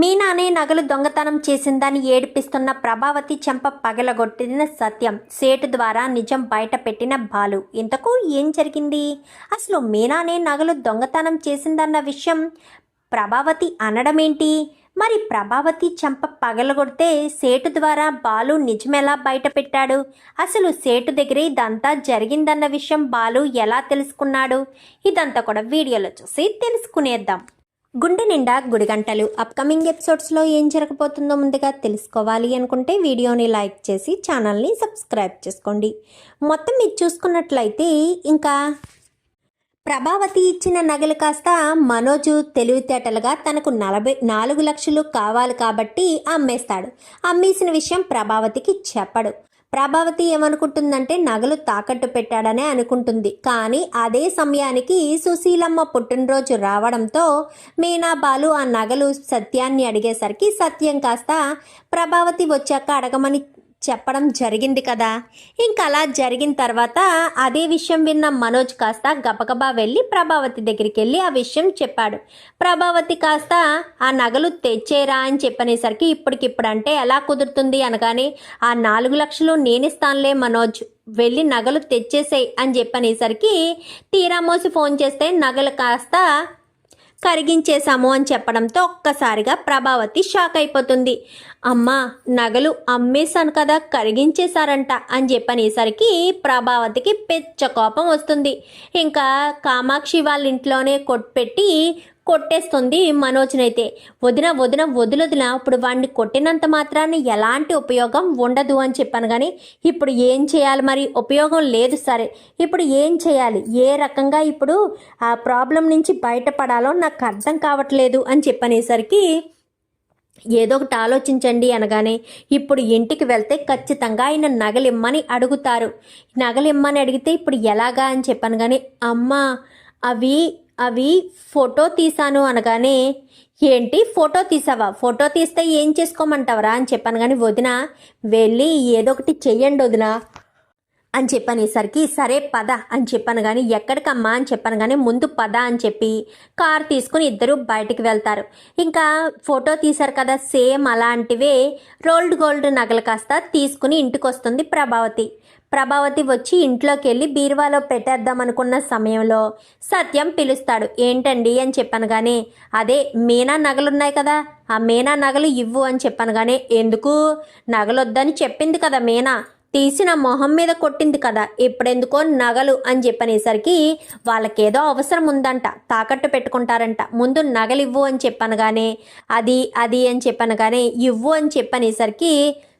మీనానే నగలు దొంగతనం చేసిందని ఏడిపిస్తున్న ప్రభావతి చెంప పగలగొట్టిన సత్యం. సేటు ద్వారా నిజం బయట పెట్టిన బాలు. ఇంతకు ఏం జరిగింది? అసలు మీనానే నగలు దొంగతనం చేసిందన్న విషయం ప్రభావతి అనడమేంటి? మరి ప్రభావతి చెంప పగలగొడితే సేటు ద్వారా బాలు నిజమెలా బయట పెట్టాడు అసలు సేటు దగ్గర ఇదంతా జరిగిందన్న విషయం బాలు ఎలా తెలుసుకున్నాడు? ఇదంతా కూడా వీడియోలో చూసి తెలుసుకునేద్దాం. గుండె నిండా గుడిగంటలు అప్కమింగ్ ఎపిసోడ్స్లో ఏం జరగబోతుందో ముందుగా తెలుసుకోవాలి అనుకుంటే వీడియోని లైక్ చేసి ఛానల్ని సబ్స్క్రైబ్ చేసుకోండి. మొత్తం మీరు చూసుకున్నట్లయితే ఇంకా ప్రభావతి ఇచ్చిన నగలు కాస్త మనోజు తెలివితేటలుగా తనకు నలభై నాలుగు లక్షలు కావాలి కాబట్టి అమ్మేస్తాడు. అమ్మేసిన విషయం ప్రభావతికి చెప్పడు. ప్రభావతి ఏమనుకుంటుందంటే నగలు తాకట్టు పెట్టాడనే అనుకుంటుంది. కానీ అదే సమయానికి సుశీలమ్మ పుట్టినరోజు రావడంతో మీనా బాలు ఆ నగలు సత్యాన్ని అడిగేసరికి సత్యం కాస్త ప్రభావతి వచ్చాక అడగమని చెప్పడం జరిగింది కదా. ఇంకా అలా జరిగిన తర్వాత అదే విషయం విన్న మనోజ్ కాస్త గబగబా వెళ్ళి ప్రభావతి దగ్గరికి వెళ్ళి ఆ విషయం చెప్పాడు. ప్రభావతి కాస్త ఆ నగలు తెచ్చేరా అని చెప్పనేసరికి ఇప్పటికిప్పుడు అంటే ఎలా కుదురుతుంది అనగానే ఆ నాలుగు లక్షలు నేనిస్తానులే మనోజ్ వెళ్ళి నగలు తెచ్చేసేయ్ అని చెప్పనేసరికి తీరామోసి ఫోన్ చేస్తే నగలు కాస్త కరిగించేశాము అని చెప్పడంతో ఒక్కసారిగా ప్రభావతి షాక్ అయిపోతుంది. అమ్మా నగలు అమ్మేశాను కదా కరిగించేశారంట అని చెప్పనేసరికి ప్రభావతికి పెచ్చ కోపం వస్తుంది. ఇంకా కామాక్షి వాళ్ళ ఇంట్లోనే కొట్టుపెట్టి కొట్టేస్తుంది మనోజ్నైతే వదిన వదిన వదులొదిన ఇప్పుడు వాడిని కొట్టినంత మాత్రాన్ని ఎలాంటి ఉపయోగం ఉండదు అని చెప్పాను కానీ ఇప్పుడు ఏం చేయాలి మరి? ఉపయోగం లేదు సరే. ఇప్పుడు ఏం చేయాలి? ఏ రకంగా ఇప్పుడు ఆ ప్రాబ్లం నుంచి బయటపడాలో నాకు అర్థం కావట్లేదు అని చెప్పనేసరికి ఏదో ఒకటి ఆలోచించండి అనగానే ఇప్పుడు ఇంటికి వెళ్తే ఖచ్చితంగా ఆయన నగలిమ్మని అడుగుతారు. నగలిమ్మని అడిగితే ఇప్పుడు ఎలాగా అని చెప్పాను కానీ అమ్మ అవి అవి ఫోటో తీసాను అనగానే ఏంటి? ఫోటో తీసావా? ఫోటో తీస్తే ఏం చేసుకోమంటావరా? అని చెప్పాను. కానీ వదిన వెళ్ళి ఏదో ఒకటి చెయ్యండి వదిన అని చెప్పనేసరికి సరే పద అని చెప్పాను. కానీ ఎక్కడికమ్మా? అని చెప్పాను. కానీ ముందు పద అని చెప్పి కార్ తీసుకుని ఇద్దరు బయటికి వెళ్తారు. ఇంకా ఫోటో తీశారు కదా సేమ్ అలాంటివే రోల్డ్ గోల్డ్ నగలు కాస్త తీసుకుని ఇంటికి వస్తుంది ప్రభావతి. ప్రభావతి వచ్చి ఇంట్లోకి వెళ్ళి బీరువాలో పెట్టేద్దాం అనుకున్న సమయంలో సత్యం పిలుస్తాడు. ఏంటండి? అని చెప్పాను కానీ అదే మీనా నగలున్నాయి కదా ఆ మీనా నగలు ఇవ్వు అని చెప్పాను కానీ ఎందుకు? నగలొద్దని చెప్పింది కదా మీనా తీసిన మొహం మీద కొట్టింది కదా ఇప్పుడెందుకో నగలు అని చెప్పనేసరికి వాళ్ళకేదో అవసరం ఉందంట తాకట్టు పెట్టుకుంటారంట. ముందు నగలు ఇవ్వు అని చెప్పాను కానీ అది అది అని చెప్పాను కానీ ఇవ్వు అని చెప్పనేసరికి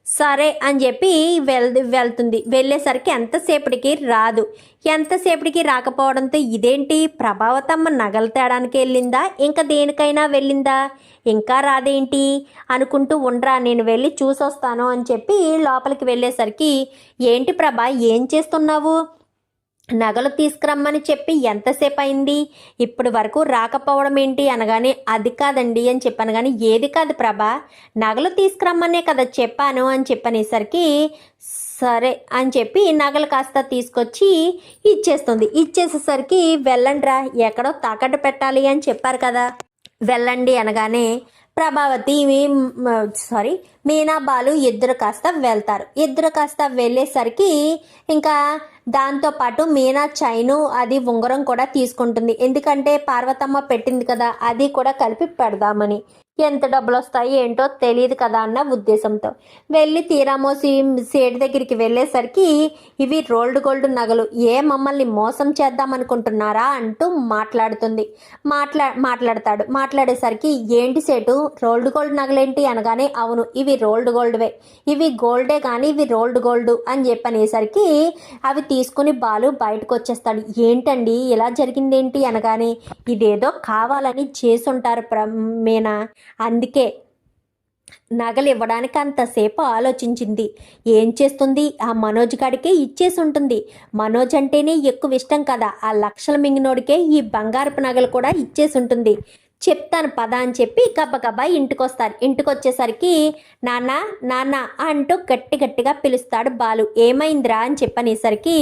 సరే అని చెప్పి వెల్ వెళ్తుంది. వెళ్ళేసరికి ఎంతసేపటికి రాదు. ఎంతసేపటికి రాకపోవడంతో ఇదేంటి? ప్రభావతమ్మ నగలు తేడానికి వెళ్ళిందా? ఇంకా దేనికైనా వెళ్ళిందా? ఇంకా రాదేంటి? అనుకుంటూ ఉండరా నేను వెళ్ళి చూసొస్తాను అని చెప్పి లోపలికి వెళ్ళేసరికి ఏంటి ప్రభా ఏం చేస్తున్నావు? నగలు తీసుకురమ్మని చెప్పి ఎంతసేపు అయింది ఇప్పటి వరకు రాకపోవడం ఏంటి అనగానే అది కాదండి అని చెప్పాను కానీ ఏది కాదు ప్రభా. నగలు తీసుకురమ్మనే కదా చెప్పాను అని చెప్పనేసరికి సరే అని చెప్పి నగలు కాస్త తీసుకొచ్చి ఇచ్చేస్తుంది. ఇచ్చేసేసరికి వెళ్ళండిరా ఎక్కడో తాకట్టు పెట్టాలి అని చెప్పారు కదా. వెళ్ళండి అనగానే ప్రభావతి సారీ మీనా బాలు ఇద్దరు కాస్త వెళ్తారు. ఇద్దరు కాస్త వెళ్ళేసరికి ఇంకా దాంతోపాటు మీనా చైను అది ఉంగరం కూడా తీసుకుంటుంది. ఎందుకంటే పార్వతమ్మ పెట్టింది కదా అది కూడా కలిపి పెడదామని. ఎంత డబ్బులు వస్తాయి ఏంటో తెలియదు కదా అన్న ఉద్దేశంతో. వెళ్ళి తీరామోసి సేటు దగ్గరికి వెళ్ళేసరికి ఇవి రోల్డ్ గోల్డ్ నగలు. ఏ మమ్మల్ని మోసం చేద్దామనుకుంటున్నారా అంటూ మాట్లాడుతుంది. మాట్లా మాట్లాడతాడు. మాట్లాడేసరికి ఏంటి సేటు? రోల్డ్ గోల్డ్ నగలేంటి అనగానే అవును ఇవి రోల్డ్ గోల్డ్వే. ఇవి గోల్డే కానీ ఇవి రోల్డ్ గోల్డ్ అని చెప్పనేసరికి అవి తీసుకుని బాలు బయటకు వచ్చేస్తాడు ఏంటండి? ఇలా జరిగిందేంటి అనగానే ఇదేదో కావాలని చేసుంటారు ప్ర మీనా అందుకే నగలు ఇవ్వడానికి అంతసేపు ఆలోచించింది. ఏం చేస్తుంది? ఆ మనోజ్ గాడికే ఇచ్చేసి ఉంటుంది. మనోజ్ అంటేనే ఎక్కువ ఇష్టం కదా. ఆ లక్షల మింగినోడికే ఈ బంగారపు నగలు కూడా ఇచ్చేసి ఉంటుంది. చెప్తాను పద అని చెప్పి గబగబా ఇంటికి వస్తారు ఇంటికి వచ్చేసరికి నాన్న నాన్న అంటూ గట్టి గట్టిగా పిలుస్తాడు బాలు. ఏమైందిరా అని చెప్పనేసరికి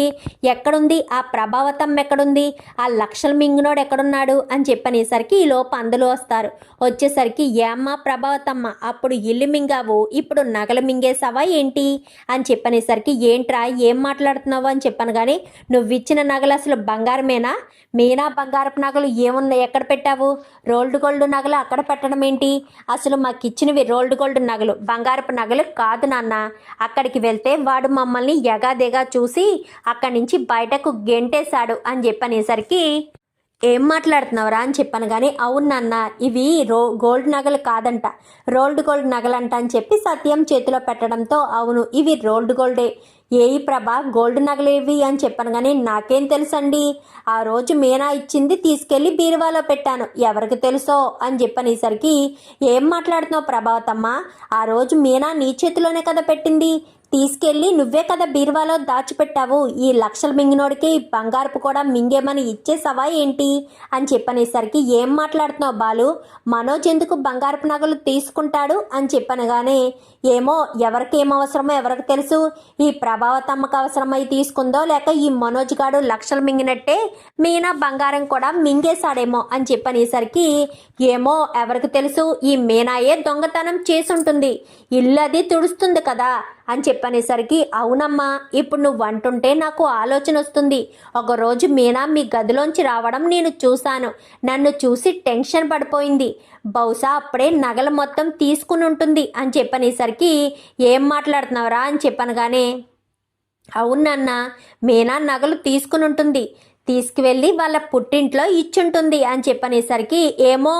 ఎక్కడుంది? ఆ ప్రభావతం ఎక్కడుంది? ఆ లక్షల మింగినోడు ఎక్కడున్నాడు? అని చెప్పనేసరికి ఈ లోపు అందులో వస్తారు. వచ్చేసరికి ఏమ్మా ప్రభావతమ్మ అప్పుడు ఇల్లు మింగావు ఇప్పుడు నగలు మింగేసావా ఏంటి? అని చెప్పనేసరికి ఏంట్రా ఏం మాట్లాడుతున్నావు అని చెప్పాను కానీ నువ్వు ఇచ్చిన నగలు అసలు బంగారమేనా? మీనా బంగారపు నగలు ఏమున్నాయి? ఎక్కడ పెట్టావు? రోల్ రోల్డ్ గోల్డ్ నగలు అక్కడ పెట్టడం ఏంటి? అసలు మాకు ఇచ్చినవి రోల్డ్ గోల్డ్ నగలు బంగారపు నగలు కాదు నాన్న. అక్కడికి వెళ్తే వాడు మమ్మల్ని ఎగాదిగా చూసి అక్కడి నుంచి బయటకు గెంటేశాడు అని చెప్పనేసరికి ఏం మాట్లాడుతున్నావురా? అని చెప్పాను కానీ అవును నాన్న ఇవి రో గోల్డ్ నగలు కాదంట. రోల్డ్ గోల్డ్ నగలంట అని చెప్పి సత్యం చేతిలో పెట్టడంతో అవును ఇవి రోల్డ్ గోల్డే. ఏయి ప్రభా గోల్డ్ నగలేవి అని చెప్పాను కానీ నాకేం తెలుసండి? ఆ రోజు మీనా ఇచ్చింది తీసుకెళ్ళి బీరువాలో పెట్టాను. ఎవరికి తెలుసో అని చెప్పనేసరికి ఏం మాట్లాడుతున్నావు ప్రభావతమ్మ? ఆ రోజు మీనా నీ చేతిలోనే కదా పెట్టింది. తీసుకెళ్ళి నువ్వే కదా బీరువాలో దాచిపెట్టావు. ఈ లక్షల మింగినోడికి బంగారపు కూడా మింగేమని ఇచ్చేసావా ఏంటి? అని చెప్పనేసరికి ఏం మాట్లాడుతున్నావు బాలు? మనోజ్ ఎందుకు బంగారపు నగలు తీసుకుంటాడు? అని చెప్పనగానే ఏమో ఎవరికి ఏం అవసరమో ఎవరికి తెలుసు. ఈ ప్రభావతమ్మకు అవసరమై తీసుకుందో లేక ఈ మనోజ్ గాడు లక్షలు మింగినట్టే మీనా బంగారం కూడా మింగేశాడేమో అని చెప్పనేసరికి ఏమో ఎవరికి తెలుసు? ఈ మీనాయే దొంగతనం చేసుంటుంది. ఇల్లు అది తుడుస్తుంది కదా. అని చెప్పనేసరికి అవునమ్మా ఇప్పుడు నువ్వు అంటుంటే నాకు ఆలోచన వస్తుంది. ఒకరోజు మీనా మీ గదిలోంచి రావడం నేను చూశాను. నన్ను చూసి టెన్షన్ పడిపోయింది. బహుశా అప్పుడే నగలు మొత్తం తీసుకుని ఉంటుంది అని చెప్పనేసరికి ఏం మాట్లాడుతున్నావురా? అని చెప్పాను కానీ అవునన్న మీనా నగలు తీసుకుని ఉంటుంది. తీసుకువెళ్ళి వాళ్ళ పుట్టింట్లో ఇచ్చుంటుంది అని చెప్పనేసరికి ఏమో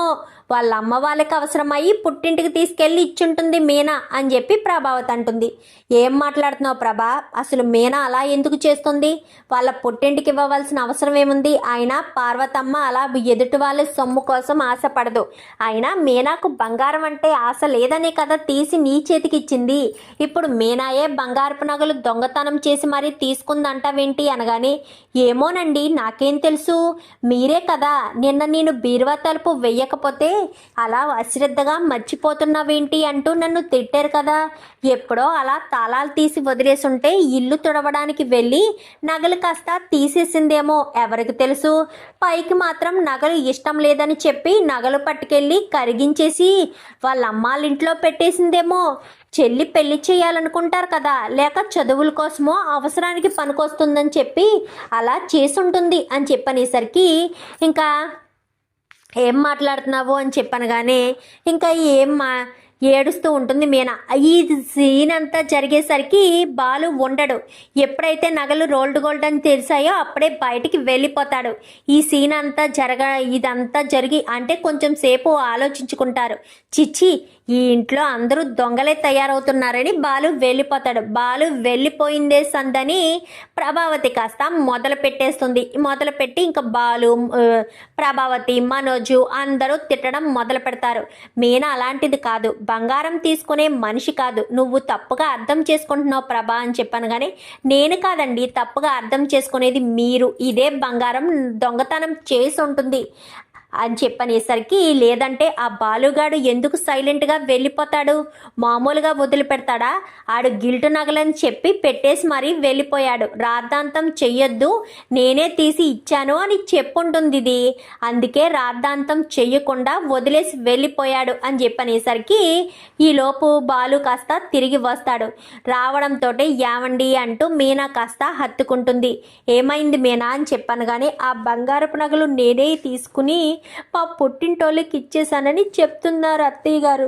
వాళ్ళ అమ్మ వాళ్ళకి అవసరమయ్యి పుట్టింటికి తీసుకెళ్ళి ఇచ్చుంటుంది మీనా అని చెప్పి ప్రభావత్ అంటుంది. ఏం మాట్లాడుతున్నావు ప్రభా? అసలు మీనా అలా ఎందుకు చేస్తుంది? వాళ్ళ పుట్టింటికి ఇవ్వవలసిన అవసరం ఏముంది? అయినా పార్వతమ్మ అలా ఎదుటి వాళ్ళ సొమ్ము కోసం ఆశపడదు. అయినా మీనాకు బంగారం అంటే ఆశ లేదనే కదా తీసి నీ చేతికి ఇచ్చింది. ఇప్పుడు మీనాయే బంగారపు నగలు దొంగతనం చేసి మరీ తీసుకుందంటావేంటి అనగానే ఏమోనండి నాకేం తెలుసు? మీరే కదా నిన్న నేను బీరువా తలుపు వెయ్యకపోతే అలా అశ్రద్ధగా మర్చిపోతున్నావేంటి అంటూ నన్ను తిట్టారు కదా. ఎప్పుడో అలా తాళాలు తీసి వదిలేసుంటే ఇల్లు తుడవడానికి వెళ్ళి నగలు కాస్త తీసేసిందేమో ఎవరికి తెలుసు. పైకి మాత్రం నగలు ఇష్టం లేదని చెప్పి నగలు పట్టుకెళ్ళి కరిగించేసి వాళ్ళ ఇంట్లో పెట్టేసిందేమో. చెల్లి పెళ్ళి చేయాలనుకుంటారు కదా. లేక చదువుల కోసమో అవసరానికి పనికొస్తుందని చెప్పి అలా చేసుంటుంది అని చెప్పనేసరికి ఇంకా ఏం మాట్లాడుతున్నావు అని చెప్పాను కానీ ఇంకా ఏం మా ఏడుస్తూ ఉంటుంది మీనా. ఈ సీన్ అంతా జరిగేసరికి బాలు ఉండడు. ఎప్పుడైతే నగలు రోల్డ్ గోల్డ్ అని తెలిసాయో అప్పుడే బయటికి వెళ్ళిపోతాడు. ఈ సీన్ అంతా జరగ ఇదంతా జరిగి అంటే కొంచెం సేపు ఆలోచించుకుంటారు. చిచ్చి ఈ ఇంట్లో అందరూ దొంగలే తయారవుతున్నారని బాలు వెళ్ళిపోతాడు. బాలు వెళ్ళిపోయిందే సందని ప్రభావతి కాస్త మొదలు పెట్టేస్తుంది. మొదలు పెట్టి ఇంకా బాలు ప్రభావతి మనోజు అందరూ తిట్టడం మొదలు పెడతారు. మీనా అలాంటిది కాదు. బంగారం తీసుకునే మనిషి కాదు. నువ్వు తప్పుగా అర్థం చేసుకుంటున్నావు ప్రభా అని చెప్పాను కానీ నేను కాదండి తప్పుగా అర్థం చేసుకునేది మీరు. ఇదే బంగారం దొంగతనం చేసి ఉంటుంది. అని చెప్పనేసరికి లేదంటే ఆ బాలుగాడు ఎందుకు సైలెంట్గా వెళ్ళిపోతాడు? మామూలుగా వదిలిపెడతాడా? ఆడు గిల్టు నగలని చెప్పి పెట్టేసి మరీ వెళ్ళిపోయాడు. రాద్ధాంతం చెయ్యొద్దు నేనే తీసి ఇచ్చాను అని చెప్పుంటుంది ఇది అందుకే రాద్ధాంతం చెయ్యకుండా వదిలేసి వెళ్ళిపోయాడు అని చెప్పనేసరికి ఈలోపు బాలు కాస్త తిరిగి వస్తాడు. రావడంతో యావండి అంటూ మీనా కాస్త హత్తుకుంటుంది. ఏమైంది మీనా అని చెప్పాను కానీ ఆ బంగారపు నగలు నేనే తీసుకుని మా పుట్టింటోళ్ళకి ఇచ్చేసానని చెప్తున్నారు అత్తయ్య గారు.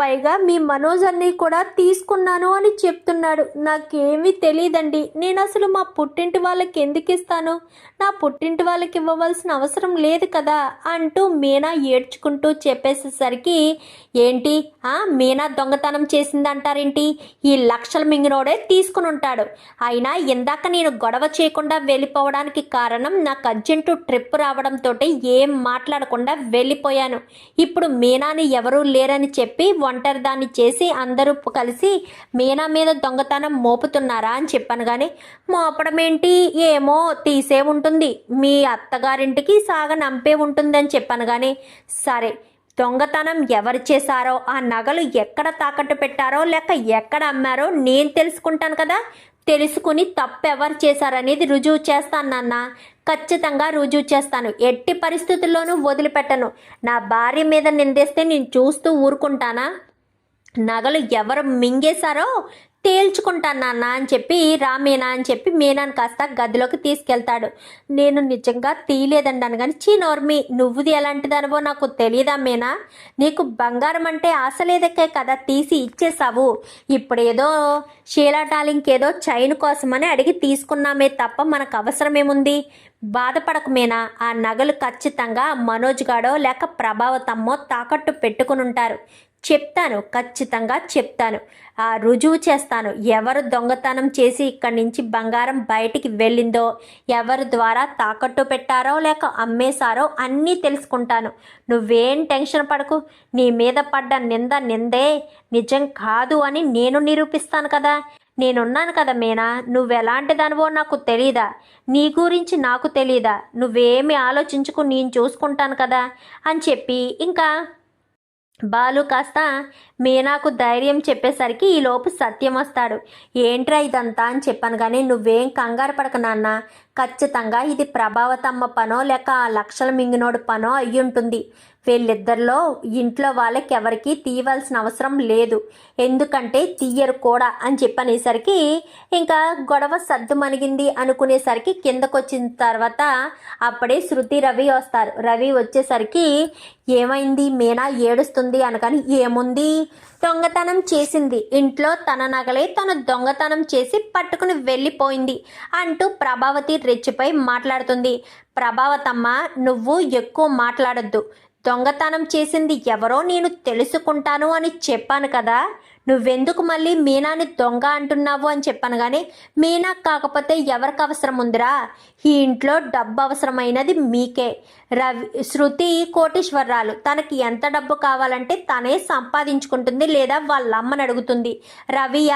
పైగా మీ మనోజ్ అన్ని కూడా తీసుకున్నాను అని చెప్తున్నాడు. నాకేమీ తెలియదండి నేను అసలు మా పుట్టింటి వాళ్ళకి ఎందుకు ఇస్తాను? నా పుట్టింటి వాళ్ళకి ఇవ్వవలసిన అవసరం లేదు కదా? అంటూ మీనా ఏడ్చుకుంటూ చెప్పేసేసరికి ఏంటి? ఆ మీనా దొంగతనం చేసిందంటారేంటి? ఈ లక్షల మింగినోడే తీసుకుని ఉంటాడు. అయినా ఇందాక నేను గొడవ చేయకుండా వెళ్ళిపోవడానికి కారణం నాకు అర్జెంటు ట్రిప్ రావడంతో ఏం మాట్లాడకుండా వెళ్ళిపోయాను. ఇప్పుడు మీనాని ఎవరూ లేరని చెప్పి ఒంటరి దాన్ని చేసి అందరూ కలిసి మీనా మీద దొంగతనం మోపుతున్నారా అని చెప్పాను కానీ మోపడం ఏంటి? ఏమో తీసే ఉంటుంది. మీ అత్తగారింటికి సాగ నంపే ఉంటుందని చెప్పాను కానీ సరే. దొంగతనం ఎవరు చేశారో ఆ నగలు ఎక్కడ తాకట్టు పెట్టారో లేక ఎక్కడ అమ్మారో నేను తెలుసుకుంటాను కదా. తెలుసుకుని తప్పెవరు ఎవరు చేశారనేది రుజువు చేస్తాను నాన్న. ఖచ్చితంగా రుజువు చేస్తాను. ఎట్టి పరిస్థితుల్లోనూ వదిలిపెట్టను. నా భార్య మీద నిందేస్తే నేను చూస్తూ ఊరుకుంటానా? నగలు ఎవరు మింగేశారో తేల్చుకుంటాను నాన్న అని చెప్పి రామేనా అని చెప్పి మీనాను కాస్త గదిలోకి తీసుకెళ్తాడు. నేను నిజంగా తీయలేదండాను కానీ చీ నోర్మి నువ్వుది ఎలాంటిదనవో నాకు తెలియదా మీనా? నీకు బంగారం అంటే ఆశ లేదక్కే కదా తీసి ఇచ్చేసావు ఇప్పుడేదో షీలా డాలింగ్ ఏదో చైన్ కోసమని అడిగి తీసుకున్నామే తప్ప మనకు అవసరమేముంది ఏముంది మీనా. ఆ నగలు ఖచ్చితంగా మనోజ్ గాడో లేక ప్రభావతమ్మో తాకట్టు పెట్టుకుని ఉంటారు చెప్తాను ఖచ్చితంగా చెప్తాను. ఆ రుజువు చేస్తాను. ఎవరు దొంగతనం చేసి ఇక్కడి నుంచి బంగారం బయటికి వెళ్ళిందో ఎవరి ద్వారా తాకట్టు పెట్టారో లేక అమ్మేశారో అన్నీ తెలుసుకుంటాను. నువ్వేం టెన్షన్ పడకు. నీ మీద పడ్డ నింద నిందే నిజం కాదు అని నేను నిరూపిస్తాను కదా. నేనున్నాను కదా మీనా. నువ్వెలాంటి దానివో నాకు తెలీదా. నీ గురించి నాకు తెలీదా. నువ్వేమి ఆలోచించుకు నేను చూసుకుంటాను కదా అని చెప్పి ఇంకా బాలు కాస్త మీనాకు ధైర్యం చెప్పేసరికి ఈలోపు సత్యం వస్తాడు. ఏంట్రా ఇదంతా అని చెప్పాను కానీ నువ్వేం కంగారు పడక నాన్న. ఖచ్చితంగా ఇది ప్రభావతమ్మ పనో లేక ఆ లక్షల మింగినోడు పనో అయ్యి ఉంటుంది వీళ్ళిద్దరిలో ఇంట్లో వాళ్ళకి ఎవరికి తీయవలసిన అవసరం లేదు. ఎందుకంటే తీయరు కూడా అని చెప్పనేసరికి ఇంకా గొడవ సర్దుమణిగింది అనుకునేసరికి కిందకొచ్చిన తర్వాత అప్పుడే శృతి రవి వస్తారు. రవి వచ్చేసరికి ఏమైంది? మీనా ఏడుస్తుంది అనగాని ఏముంది? దొంగతనం చేసింది. ఇంట్లో తన నగలే తను దొంగతనం చేసి పట్టుకుని వెళ్ళిపోయింది అంటూ ప్రభావతి రెచ్చిపై మాట్లాడుతుంది. ప్రభావతమ్మ నువ్వు ఎక్కువ మాట్లాడొద్దు. దొంగతనం చేసింది ఎవరో నేను తెలుసుకుంటాను అని చెప్పాను కదా. నువ్వెందుకు మళ్ళీ మీనాని దొంగ అంటున్నావు అని చెప్పాను కానీ మీనా కాకపోతే ఎవరికి అవసరం ఉందిరా? ఈ ఇంట్లో డబ్బు అవసరమైనది మీకే. రవి శృతి కోటీశ్వరరాలు తనకి ఎంత డబ్బు కావాలంటే తనే సంపాదించుకుంటుంది లేదా వాళ్ళ అమ్మని అడుగుతుంది. రవియ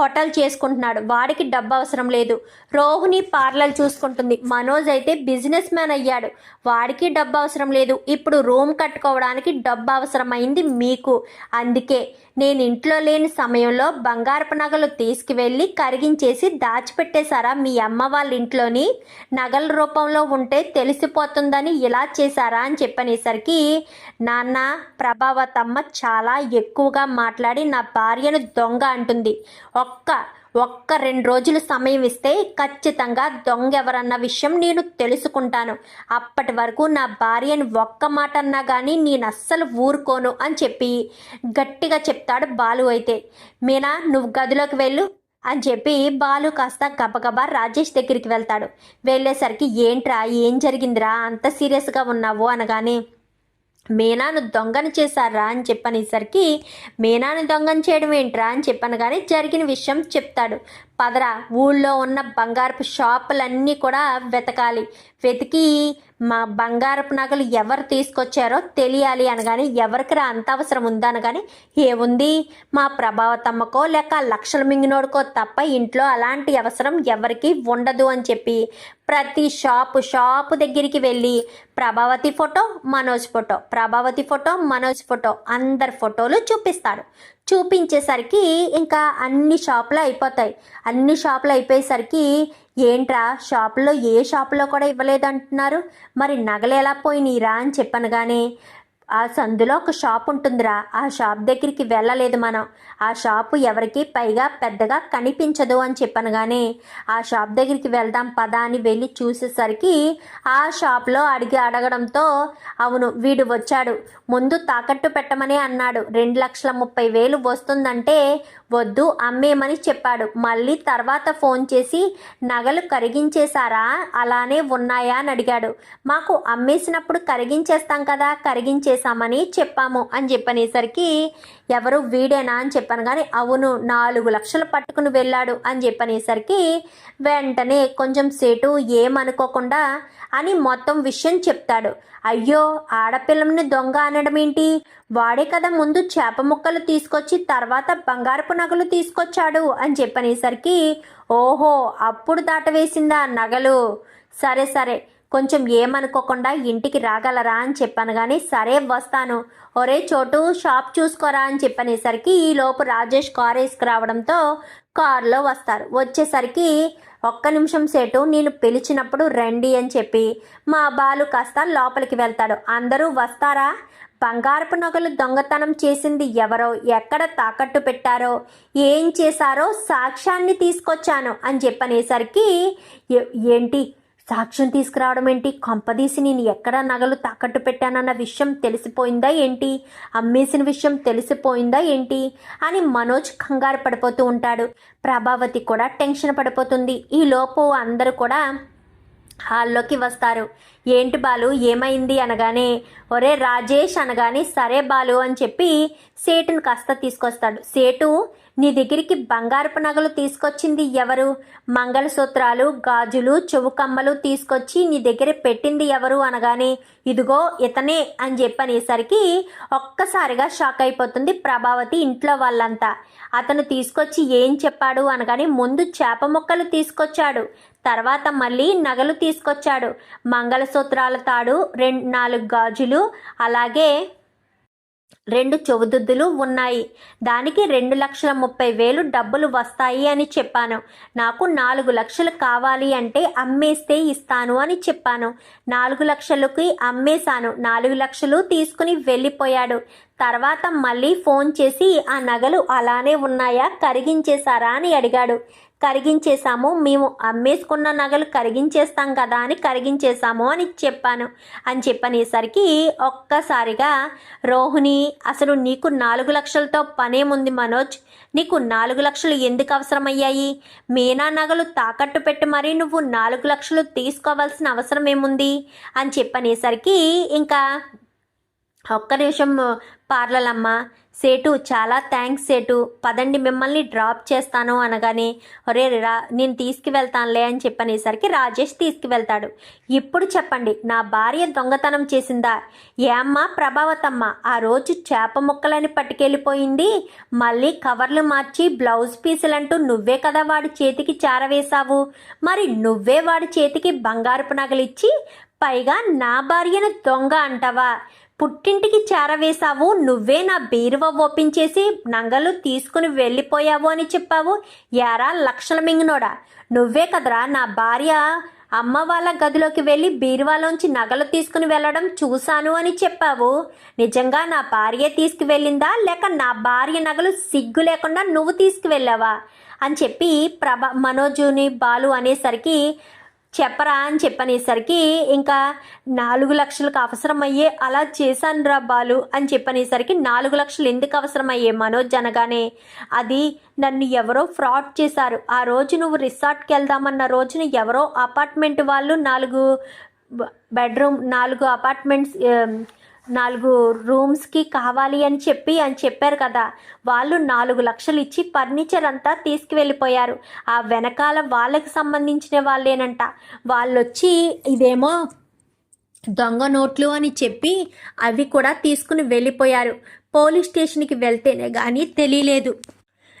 హోటల్ చేసుకుంటున్నాడు. వాడికి డబ్బు అవసరం లేదు. రోహిణి పార్లర్ చూసుకుంటుంది. మనోజ్ అయితే బిజినెస్ మ్యాన్ అయ్యాడు. వాడికి డబ్బు అవసరం లేదు. ఇప్పుడు రూమ్ కట్టుకోవడానికి డబ్బు అవసరమైంది మీకు. అందుకే నేను ఇంట్లో లేని సమయంలో బంగారపు నగలు తీసుకువెళ్ళి కరిగించేసి దాచిపెట్టేశారా మీ అమ్మ వాళ్ళ ఇంట్లోని నగల రూపంలో ఉంటే తెలిసిపోతుందని ఇలా చేశారా అని చెప్పనేసరికి నాన్న ప్రభావతమ్మ చాలా ఎక్కువగా మాట్లాడి నా భార్యను దొంగ అంటుంది. ఒక్క ఒక్క రెండు రోజులు సమయం ఇస్తే ఖచ్చితంగా దొంగ ఎవరన్న విషయం నేను తెలుసుకుంటాను. అప్పటి వరకు నా భార్యను ఒక్క మాట అన్నా కానీ నేను అస్సలు ఊరుకోను అని చెప్పి గట్టిగా చెప్తాడు బాలు అయితే. మీనా నువ్వు గదిలోకి వెళ్ళు. అని చెప్పి బాలు కాస్త గబగబా రాజేష్ దగ్గరికి వెళ్తాడు. వెళ్ళేసరికి ఏంట్రా ఏం జరిగిందిరా? అంత సీరియస్గా ఉన్నావు? అనగానే మీనాను దొంగను చేశారా? అని చెప్పనేసరికి మీనాను దొంగను చేయడం ఏంట్రా? అని చెప్పను కానీ జరిగిన విషయం చెప్తాడు. పదరా ఊళ్ళో ఉన్న బంగారపు షాపులన్నీ కూడా వెతకాలి. వెతికి మా బంగారపు నగలు ఎవరు తీసుకొచ్చారో తెలియాలి అనగాని ఎవరికి రా అంత అవసరం ఉందనగాని ఏముంది? మా ప్రభావతమ్మకో లేక లక్షల మింగినోడుకో తప్ప ఇంట్లో అలాంటి అవసరం ఎవరికి ఉండదు అని చెప్పి ప్రతి షాపు షాపు దగ్గరికి వెళ్ళి Prabhavati photo Manoj photo Prabhavati photo Manoj photo అందరి ఫోటోలు చూపిస్తాడు చూపించేసరికి ఇంకా అన్ని షాపులు అయిపోతాయి. అన్ని షాపులు అయిపోయేసరికి ఏంట్రా షాపులో ఏ షాపులో కూడా ఇవ్వలేదంటున్నారు. మరి నగలు ఎలా పోయినీరా అని చెప్పాను కానీ ఆ సందులో ఒక షాప్ ఉంటుందిరా. ఆ షాప్ దగ్గరికి వెళ్ళలేదు మనం. ఆ షాపు ఎవరికి పైగా పెద్దగా కనిపించదు అని చెప్పాను కానీ ఆ షాప్ దగ్గరికి వెళ్దాం పదా అని వెళ్ళి చూసేసరికి ఆ షాప్లో అడిగి అడగడంతో అవును వీడు వచ్చాడు. ముందు తాకట్టు పెట్టమని అన్నాడు. రెండు లక్షల ముప్పై వేలు వస్తుందంటే వద్దు అమ్మేమని చెప్పాడు. మళ్ళీ తర్వాత ఫోన్ చేసి నగలు కరిగించేశారా? అలానే ఉన్నాయా? అని అడిగాడు. మాకు అమ్మేసినప్పుడు కరిగించేస్తాం కదా కరిగించేశామని చెప్పాము అని చెప్పనేసరికి ఎవరు వీడేనా అని చెప్పాను కానీ అవును నాలుగు లక్షలు పట్టుకుని వెళ్ళాడు అని చెప్పనేసరికి వెంటనే కొంచెం సేటు ఏమనుకోకుండా అని మొత్తం విషయం చెప్తాడు. అయ్యో ఆడపిల్లని దొంగ అనడం ఏంటి? వాడే కదా ముందు చేప ముక్కలు తీసుకొచ్చి తర్వాత బంగారపు నగలు తీసుకొచ్చాడు అని చెప్పనేసరికి ఓహో అప్పుడు దాటవేసిందా నగలు? సరే సరే కొంచెం ఏమనుకోకుండా ఇంటికి రాగలరా అని చెప్పాను కానీ సరే వస్తాను. ఒరే చోటు షాప్ చూసుకోరా అని చెప్పనేసరికి ఈ లోపు రాజేష్ కార్ వేసుకురావడంతో కారులో వస్తారు. వచ్చేసరికి ఒక్క నిమిషం సేటు నేను పిలిచినప్పుడు రండి అని చెప్పి మా బాలు కాస్త లోపలికి వెళ్తాడు. అందరూ వస్తారా? బంగారపు నగలు దొంగతనం చేసింది ఎవరో? ఎక్కడ తాకట్టు పెట్టారో? ఏం చేశారో? సాక్ష్యాన్ని తీసుకొచ్చాను అని చెప్పనేసరికి "ఏ- ఏంటి? సాక్ష్యం తీసుకురావడం ఏంటి? కొంపదీసి నేను ఎక్కడ నగలు తాకట్టు పెట్టానన్న విషయం తెలిసిపోయిందా ఏంటి? అమ్మేసిన విషయం తెలిసిపోయిందా ఏంటి? అని మనోజ్ కంగారు పడిపోతూ ఉంటాడు. ప్రభావతి కూడా టెన్షన్ పడిపోతుంది. ఈ లోపు అందరూ కూడా హాల్లోకి వస్తారు. ఏంటి బాలు ఏమైంది అనగానే ఒరే రాజేష్ అనగానే సరే బాలు అని చెప్పి సేటును కాస్త తీసుకొస్తాడు. సేటు నీ దగ్గరికి బంగారపు నగలు తీసుకొచ్చింది ఎవరు? మంగళసూత్రాలు గాజులు చెవుకమ్మలు తీసుకొచ్చి నీ దగ్గర పెట్టింది ఎవరు అనగానే ఇదిగో ఇతనే అని చెప్పనేసరికి ఒక్కసారిగా షాక్ అయిపోతుంది ప్రభావతి ఇంట్లో వాళ్ళంతా. అతను తీసుకొచ్చి ఏం చెప్పాడు అనగానే ముందు చేప ముక్కలు తీసుకొచ్చాడు. తర్వాత మళ్ళీ నగలు తీసుకొచ్చాడు. మంగళసూత్రాల తాడు రెండు నాలుగు గాజులు అలాగే రెండు చెవుదుద్దులు ఉన్నాయి. దానికి రెండు లక్షల ముప్పై వేలు డబ్బులు వస్తాయి అని చెప్పాను. నాకు నాలుగు లక్షలు కావాలి అంటే అమ్మేస్తే ఇస్తాను అని చెప్పాను. నాలుగు లక్షలకి అమ్మేశాను. నాలుగు లక్షలు తీసుకుని వెళ్ళిపోయాడు. తర్వాత మళ్ళీ ఫోన్ చేసి ఆ నగలు అలానే ఉన్నాయా? కరిగించేశారా? అని అడిగాడు. కరిగించేశాము. మేము అమ్మేసుకున్న నగలు కరిగించేస్తాం కదా అని కరిగించేశాము అని చెప్పాను. అని చెప్పనేసరికి ఒక్కసారిగా రోహిణి అసలు నీకు నాలుగు లక్షలతో పనేముంది మనోజ్. నీకు నాలుగు లక్షలు ఎందుకు అవసరమయ్యాయి? మీనా నగలు తాకట్టు పెట్టి మరీ నువ్వు నాలుగు లక్షలు తీసుకోవాల్సిన అవసరం ఏముంది? అని చెప్పనేసరికి ఇంకా ఒక్క నిమిషం పార్లలమ్మ. సేటు చాలా థ్యాంక్స్ సేటు. పదండి మిమ్మల్ని డ్రాప్ చేస్తాను అనగానే ఒరే రా నేను తీసుకువెళ్తానులే అని చెప్పనేసరికి రాజేష్ తీసుకువెళ్తాడు. ఇప్పుడు చెప్పండి నా భార్య దొంగతనం చేసిందా? ఏ అమ్మ ప్రభావతమ్మ ఆ రోజు చేప ముక్కలని పట్టుకెళ్ళిపోయింది. మళ్ళీ కవర్లు మార్చి బ్లౌజ్ పీసులంటూ నువ్వే కదా వాడి చేతికి చారవేశావు. మరి నువ్వే వాడి చేతికి బంగారపు నగలిచ్చి పైగా నా భార్యను దొంగ అంటావా? పుట్టింటికి చేరవేశావు. నువ్వే నా బీరువ చేసి నగలు తీసుకుని వెళ్ళిపోయావు అని చెప్పావు. యారా లక్షల మింగినోడా. నువ్వే కదరా నా భార్య అమ్మ వాళ్ళ గదిలోకి వెళ్ళి బీరువాలోంచి నగలు తీసుకుని వెళ్ళడం చూశాను అని చెప్పావు. నిజంగా నా భార్య తీసుకువెళ్ళిందా? లేక నా భార్య నగలు సిగ్గు లేకుండా నువ్వు తీసుకువెళ్ళావా? అని చెప్పి ప్రభ మనోజుని బాలు అనేసరికి చెప్పరా అని చెప్పనేసరికి ఇంకా నాలుగు లక్షలకు అవసరమయ్యే అలా చేశాను రా బాలు అని చెప్పనేసరికి నాలుగు లక్షలు ఎందుకు అవసరమయ్యే మనోజ్ అనగానే అది నన్ను ఎవరో ఫ్రాడ్ చేశారు. ఆ రోజు నువ్వు రిసార్ట్కి వెళ్దామన్న రోజున ఎవరో అపార్ట్మెంట్ వాళ్ళు నాలుగు బెడ్రూమ్ నాలుగు అపార్ట్మెంట్స్ నాలుగు రూమ్స్కి కావాలి అని చెప్పి అని చెప్పారు కదా. వాళ్ళు నాలుగు లక్షలు ఇచ్చి ఫర్నిచర్ అంతా తీసుకువెళ్ళిపోయారు. ఆ వెనకాల వాళ్ళకి సంబంధించిన వాళ్ళేనంట. వాళ్ళు వచ్చి ఇదేమో దొంగ నోట్లు అని చెప్పి అవి కూడా తీసుకుని వెళ్ళిపోయారు. పోలీస్ స్టేషన్కి వెళ్తేనే కానీ తెలియలేదు.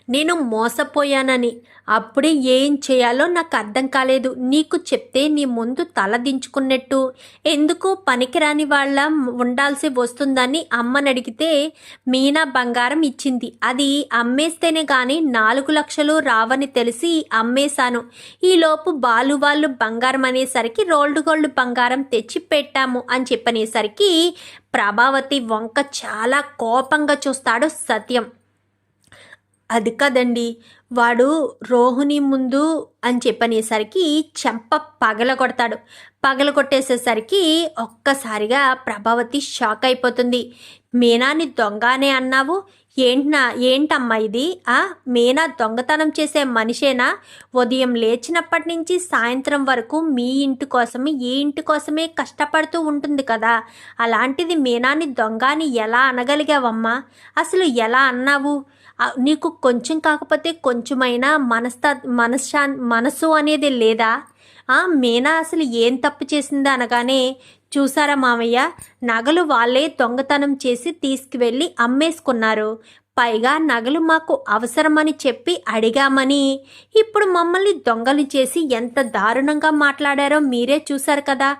నేను మోసపోయానని. అప్పుడే ఏం చేయాలో నాకు అర్థం కాలేదు. నీకు చెప్తే నీ ముందు తల దించుకున్నట్టు. ఎందుకు పనికిరాని వాళ్ళ ఉండాల్సి వస్తుందని అమ్మని అడిగితే మీనా బంగారం ఇచ్చింది. అది అమ్మేస్తేనే కానీ నాలుగు లక్షలు రావని తెలిసి అమ్మేశాను. ఈలోపు బాలు వాళ్ళు బంగారం అనేసరికి రోల్డ్ గోల్డ్ బంగారం తెచ్చి పెట్టాము అని చెప్పనేసరికి ప్రభావతి వంక చాలా కోపంగా చూస్తాడు సత్యం. అది కదండి. వాడు రోహిణి ముందు అని చెప్పనేసరికి చెంప పగల కొడతాడు పగల కొట్టేసేసరికి ఒక్కసారిగా ప్రభావతి షాక్ అయిపోతుంది. మీనాని దొంగ అనే అన్నావు? ఏంటనా ఏంటమ్మా ఇది? ఆ మీనా దొంగతనం చేసే మనిషేనా? ఉదయం లేచినప్పటి నుంచి సాయంత్రం వరకు మీ ఇంటి కోసమే ఈ ఇంటి కోసమే కష్టపడుతూ ఉంటుంది కదా. అలాంటిది మీనాని దొంగ అని ఎలా అనగలిగావమ్మా? అసలు ఎలా అన్నావు? నీకు కొంచెం కాకపోతే కొంచెమైనా మనస్తా మనశ్శా మనసు అనేది లేదా? మీనా అసలు ఏం తప్పు చేసింది అనగానే చూసారా మామయ్య నగలు వాళ్ళే దొంగతనం చేసి తీసుకువెళ్ళి అమ్మేసుకున్నారు. పైగా నగలు మాకు అవసరమని చెప్పి అడిగామని. ఇప్పుడు మమ్మల్ని దొంగలు చేసి ఎంత దారుణంగా మాట్లాడారో మీరే చూశారు కదా.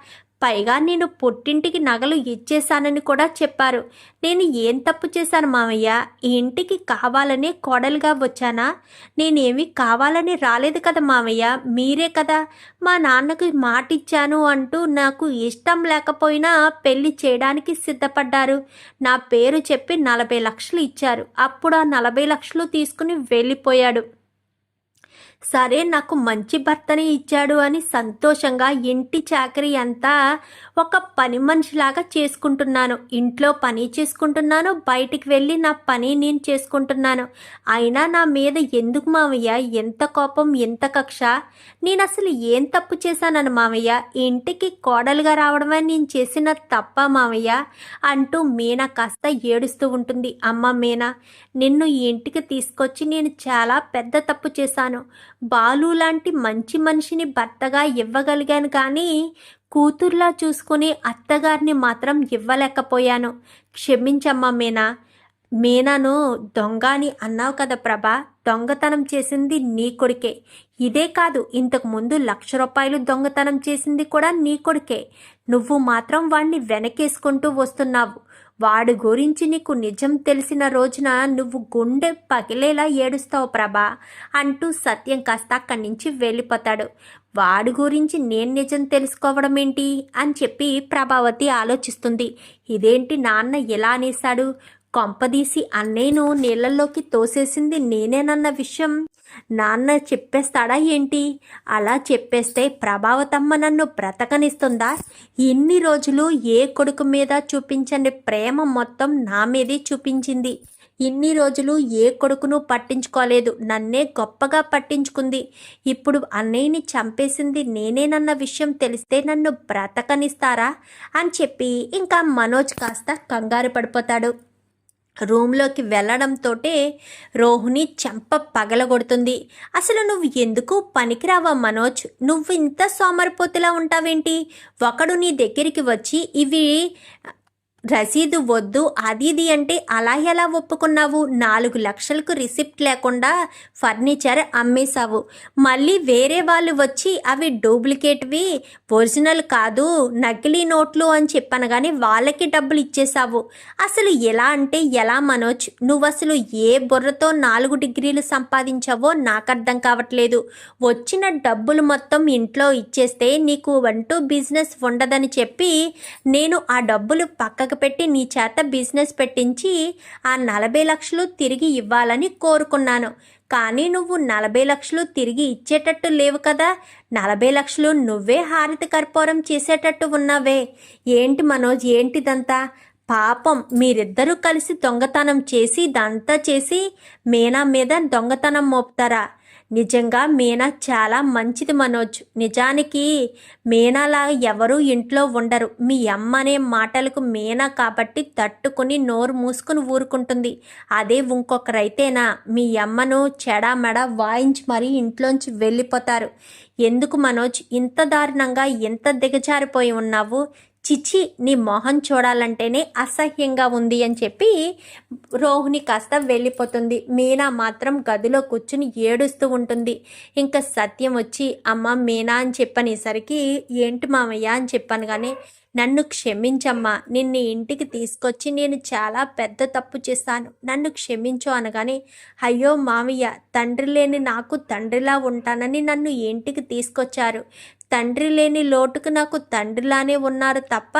పైగా నేను పుట్టింటికి నగలు ఇచ్చేశానని కూడా చెప్పారు. నేను ఏం తప్పు చేశాను మామయ్య? ఈ ఇంటికి కావాలనే కోడలుగా వచ్చానా? నేనేమి కావాలని రాలేదు కదా మామయ్య? మీరే కదా. మా నాన్నకు మాట ఇచ్చాను అంటూ నాకు ఇష్టం లేకపోయినా పెళ్ళి చేయడానికి సిద్ధపడ్డారు. నా పేరు చెప్పి నలభై లక్షలు ఇచ్చారు. అప్పుడు ఆ నలభై లక్షలు తీసుకుని వెళ్ళిపోయాడు. సరే నాకు మంచి భర్తనే ఇచ్చాడు అని సంతోషంగా ఇంటి చాకరీ అంతా ఒక పని మనిషిలాగా చేసుకుంటున్నాను. ఇంట్లో పని చేసుకుంటున్నాను బయటికి వెళ్ళి నా పని నేను చేసుకుంటున్నాను. అయినా నా మీద ఎందుకు మామయ్య ఎంత కోపం ఎంత కక్ష? నేను అసలు ఏం తప్పు చేశానని మామయ్య ఇంటికి కోడలుగా రావడమే నేను చేసిన తప్ప మామయ్య అంటూ మీనా కాస్త ఏడుస్తూ ఉంటుంది. అమ్మ మీనా నిన్ను ఈ ఇంటికి తీసుకొచ్చి నేను చాలా పెద్ద తప్పు చేశాను. బాలు లాంటి మంచి మనిషిని భర్తగా ఇవ్వగలిగాను కానీ కూతుర్లా చూసుకుని అత్తగారిని మాత్రం ఇవ్వలేకపోయాను. క్షమించమ్మా మీనా. మీనాను దొంగ అని అన్నావు కదా ప్రభా. దొంగతనం చేసింది నీ కొడుకే. ఇదే కాదు ఇంతకు ముందు లక్ష రూపాయలు దొంగతనం చేసింది కూడా నీ కొడుకే. నువ్వు మాత్రం వాణ్ణి వెనకేసుకుంటూ వస్తున్నావు. వాడి గురించి నీకు నిజం తెలిసిన రోజున నువ్వు గుండె పగిలేలా ఏడుస్తావు ప్రభా అంటూ సత్యం కాస్త అక్కడి నుంచి వెళ్ళిపోతాడు. వాడి గురించి నేను నిజం తెలుసుకోవడం ఏంటి? అని చెప్పి ప్రభావతి ఆలోచిస్తుంది. ఇదేంటి నాన్న ఎలా అనేశాడు? కొంపదీసి అన్నయ్యను నీళ్ళల్లోకి తోసేసింది నేనేనన్న విషయం నాన్న చెప్పేస్తాడా ఏంటి? అలా చెప్పేస్తే ప్రభావతమ్మ నన్ను బ్రతకనిస్తుందా? ఇన్ని రోజులు ఏ కొడుకు మీద చూపించని ప్రేమ మొత్తం నా మీదే చూపించింది. ఇన్ని రోజులు ఏ కొడుకును పట్టించుకోలేదు. నన్నే గొప్పగా పట్టించుకుంది. ఇప్పుడు అన్నయ్యని చంపేసింది నేనేనన్న విషయం తెలిస్తే నన్ను బ్రతకనిస్తారా? అని చెప్పి ఇంకా మనోజ్ కాస్త కంగారు పడిపోతాడు. రూమ్లోకి వెళ్ళడంతోటే రోహిణి చెంప పగలగొడుతుంది. అసలు నువ్వు ఎందుకు పనికిరావా మనోజ్? నువ్వు ఇంత సోమరిపోతులా ఉంటావేంటి? ఒకడు నీ దగ్గరికి వచ్చి ఇవి రసీదు వద్దు. అది ఇది అంటే అలా ఎలా ఒప్పుకున్నావు? నాలుగు లక్షలకు రిసిప్ట్ లేకుండా ఫర్నిచర్ అమ్మేశావు. మళ్ళీ వేరే వాళ్ళు వచ్చి అవి డూప్లికేట్వి ఒరిజినల్ కాదు నకిలీ నోట్లు అని చెప్పాను కానీ వాళ్ళకి డబ్బులు ఇచ్చేశావు. అసలు ఎలా అంటే ఎలా మనోజ్? నువ్వు అసలు ఏ బుర్రతో నాలుగు డిగ్రీలు సంపాదించావో నాకు అర్థం కావట్లేదు. వచ్చిన డబ్బులు మొత్తం ఇంట్లో ఇచ్చేస్తే నీకు అంటూ బిజినెస్ ఉండదని చెప్పి నేను ఆ డబ్బులు పక్కకు పెట్టి నీ చేత బిజినెస్ పెట్టించి ఆ నలభై లక్షలు తిరిగి ఇవ్వాలని కోరుకున్నాను. కానీ నువ్వు నలభై లక్షలు తిరిగి ఇచ్చేటట్టు లేవు కదా. నలభై లక్షలు నువ్వే హారతి కర్పూరం చేసేటట్టు ఉన్నావే. ఏంటి మనోజ్ ఏంటిదంతా? పాపం మీరిద్దరూ కలిసి దొంగతనం చేసి ఇదంతా చేసి మీనా మీద దొంగతనం మోపుతారా? నిజంగా మీనా చాలా మంచిది మనోజ్. నిజానికి మీనాలా ఎవరూ ఇంట్లో ఉండరు. మీ అమ్మ అనే మాటలకు మీనా కాబట్టి తట్టుకుని నోరు మూసుకుని ఊరుకుంటుంది. అదే ఇంకొకరైతేనా? మీ అమ్మను చెడామెడ వాయించి మరీ ఇంట్లోంచి వెళ్ళిపోతారు. ఎందుకు మనోజ్? ఇంత దారుణంగా ఎంత దిగజారిపోయి ఉన్నావు? చిచి నీ మొహం చూడాలంటేనే అసహ్యంగా ఉంది అని చెప్పి రోహిణి కాస్త వెళ్ళిపోతుంది. మీనా మాత్రం గదిలో కూర్చుని ఏడుస్తూ ఉంటుంది. ఇంకా సత్యం వచ్చి అమ్మ మీనా అని చెప్పనేసరికి ఏంటి మామయ్య అని చెప్పాను కానీ నన్ను క్షమించమ్మా. నిన్ను ఇంటికి తీసుకొచ్చి నేను చాలా పెద్ద తప్పు చేశాను. నన్ను క్షమించు అనగానే అయ్యో మామయ్య తండ్రి లేని నాకు తండ్రిలా ఉంటానని నన్ను ఇంటికి తీసుకొచ్చారు. తండ్రి లేని లోటుకు నాకు తండ్రిలానే ఉన్నారు తప్ప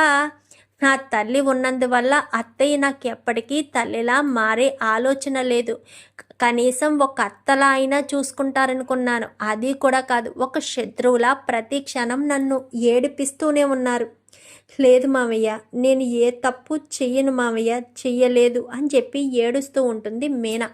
నా తల్లి ఉన్నందువల్ల అత్తయ్య నాకు ఎప్పటికీ తల్లిలా మారే ఆలోచన లేదు. కనీసం ఒక అత్తలా అయినా చూసుకుంటారనుకున్నాను. అది కూడా కాదు ఒక శత్రువులా ప్రతి క్షణం నన్ను ఏడిపిస్తూనే ఉన్నారు. లేదు మామయ్య నేను ఏ తప్పు చెయ్యను మామయ్య చెయ్యలేదు అని చెప్పి ఏడుస్తూ ఉంటుంది మీనా.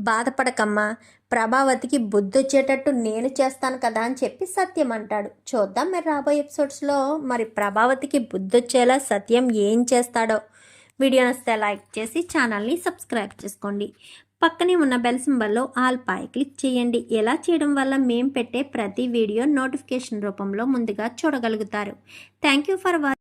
బాధపడకమ్మా ప్రభావతికి బుద్ధొచ్చేటట్టు నేను చేస్తాను కదా అని చెప్పి సత్యం అంటాడు. చూద్దాం మరి రాబోయే ఎపిసోడ్స్లో మరి ప్రభావతికి బుద్ధొచ్చేలా సత్యం ఏం చేస్తాడో. వీడియో నచ్చితే లైక్ చేసి ఛానల్ని సబ్స్క్రైబ్ చేసుకోండి. పక్కనే ఉన్న బెల్ సింబల్లో ఆల్ పై క్లిక్ చేయండి. ఎలా చేయడం వల్ల మేము పెట్టే ప్రతి వీడియో నోటిఫికేషన్ రూపంలో ముందుగా చూడగలుగుతారు. Thank you for watch